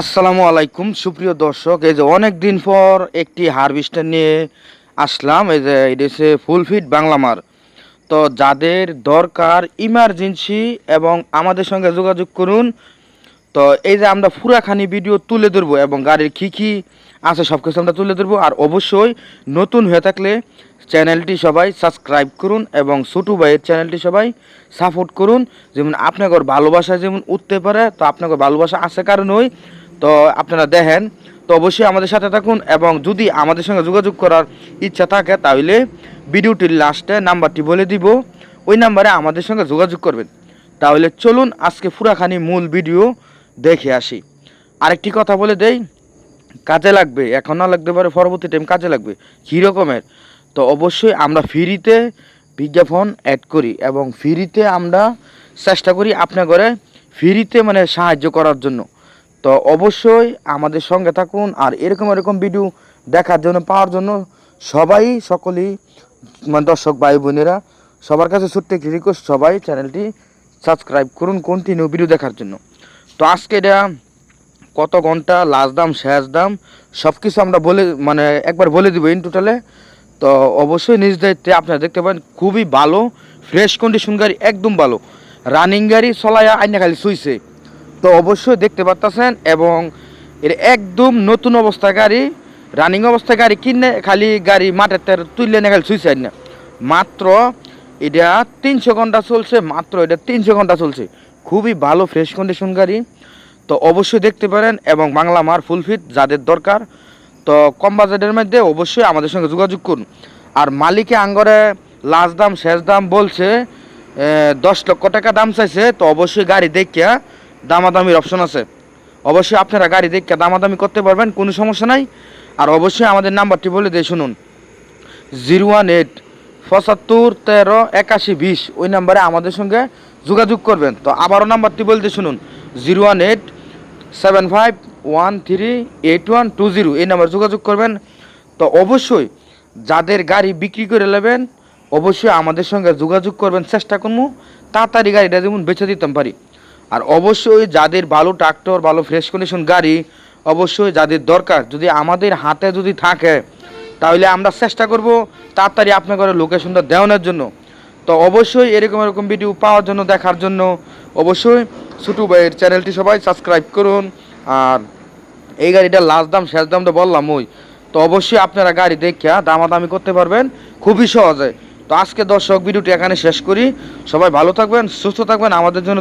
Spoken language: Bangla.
আসসালামু আলাইকুম। সুপ্রিয় দর্শক, এই যে অনেক দিন পর একটি হারভেস্টার নিয়ে আসলাম। এই যে, এটা হচ্ছে ফুল ফিট বাংলামার তো যাদের দরকার ইমার্জেন্সি এবং আমাদের সঙ্গে যোগাযোগ করুন। তো এই যে আমরা পুরাখানি ভিডিও তুলে ধরবো এবং গাড়ির কী কী আছে সব কিছু আমরা তুলে ধরবো। আর অবশ্যই নতুন হয়ে থাকলে চ্যানেলটি সবাই সাবস্ক্রাইব করুন এবং ছোটু ভাইয়ের চ্যানেলটি সবাই সাপোর্ট করুন। যেমন আপনাদের ভালোবাসা যেমন উঠতে পারে, তো আপনাকে ভালোবাসা আছে কারণেই তো আপনারা দেখেন, তো অবশ্যই আমাদের সাথে থাকুন এবং যদি আমাদের সঙ্গে যোগাযোগ করার ইচ্ছা থাকে, তাহলে ভিডিওটির লাস্টে নাম্বারটি বলে দিব। ওই নাম্বারে আমাদের সঙ্গে যোগাযোগ করবেন। তাহলে চলুন আজকে পুরাখানি মূল ভিডিও দেখে আসি। আরেকটি কথা বলে দেই, কাজে লাগবে, এখন না লাগতে পারে পরবর্তী টাইম কাজে লাগবে, কী রকমের? তো অবশ্যই আমরা ফ্রিতে বিজ্ঞাপন অ্যাড করি এবং ফ্রিতে আমরা চেষ্টা করি আপনার ঘরে ফ্রিতে মানে সাহায্য করার জন্য। তো অবশ্যই আমাদের সঙ্গে থাকুন আর এরকম এরকম ভিডিও দেখার জন্য, পাওয়ার জন্য সবাই সকলেই মানে দর্শক ভাই বোনেরা, সবার কাছে ছোট্ট একটি রিকোয়েস্ট সবাই চ্যানেলটি সাবস্ক্রাইব করুন কন্টিনিউ ভিডিও দেখার জন্য। তো আজকে এটা কত ঘণ্টা লাস্ট দাম, শেষ দাম সব কিছু আমরা বলে মানে একবার বলে দিব ইন টোটালে তো অবশ্যই নিজ দায়িত্বে আপনারা দেখতে পাবেন, খুবই ভালো ফ্রেশ কন্ডিশন গাড়ি, একদম ভালো। রানিং গাড়ি, চলায়া আইনা খালি শুইছে। তো অবশ্যই দেখতে পারতেছেন এবং এর একদম নতুন অবস্থা গাড়ি রানিং অবস্থায় গাড়ি কিনে খালি গাড়ি মাঠের তের তুললে না খালি সুইসাইড না। মাত্র এটা তিনশো ঘণ্টা চলছে, মাত্র এটা তিনশো ঘণ্টা চলছে। খুবই ভালো ফ্রেশ কন্ডিশন গাড়ি। তো অবশ্যই দেখতে পারেন এবং বাংলা মার ফুল ফিট যাদের দরকার। তো কম বাজেটের মধ্যে অবশ্যই আমাদের সঙ্গে যোগাযোগ করুন। আর মালিকে আঙ্গরে লাস্ট দাম, শেষ দাম বলছে দশ লক্ষ টাকা দাম চাইছে, তো অবশ্যই গাড়ি দেখিয়া দামাদামির অপশন আছে। অবশ্যই আপনারা গাড়ি দেখে দামাদামি করতে পারবেন, কোনো সমস্যা নাই। আর অবশ্যই আমাদের নাম্বারটি বলে দিয়ে শুনুন। জিরো ওয়ান এইট পঁচাত্তর তেরো একাশি বিশ, ওই নাম্বারে আমাদের সঙ্গে যোগাযোগ করবেন। তো আবারও নাম্বারটি বলতে শুনুন। Zero one eight seven five one three eight one two zero, এই নাম্বার যোগাযোগ করবেন। তো অবশ্যই যাদের গাড়ি বিক্রি করে নেবেন, অবশ্যই আমাদের সঙ্গে যোগাযোগ করবেন, চেষ্টা করব। তাড়াতাড়ি গাড়িটা যেমন বেছে দিতাম পারি। আর অবশ্যই যাদের ভালো ট্রাক্টর ভালো ফ্রেশ কন্ডিশন গাড়ি, অবশ্যই যাদের দরকার, যদি আমাদের হাতে যদি থাকে, তাহলে আমরা চেষ্টা করব তাড়াতাড়ি আপনার লোকেশনটা দেওয়ানোর জন্য। তো অবশ্যই এরকম এরকম ভিডিও পাওয়ার জন্য, দেখার জন্য অবশ্যই ছোটু ভাইয়ের চ্যানেলটি সবাই সাবস্ক্রাইব করুন। আর এই গাড়িটার লাস্ট দাম, শেষ দাম তো বললাম ওই। তো অবশ্যই আপনারা গাড়ি দেখিয়া দামাদামি করতে পারবেন, খুবই সহজে। তো আজকে দর্শক ভিডিওটি এখানে শেষ করি। সবাই ভালো থাকবেন, সুস্থ থাকবেন, আমাদের জন্য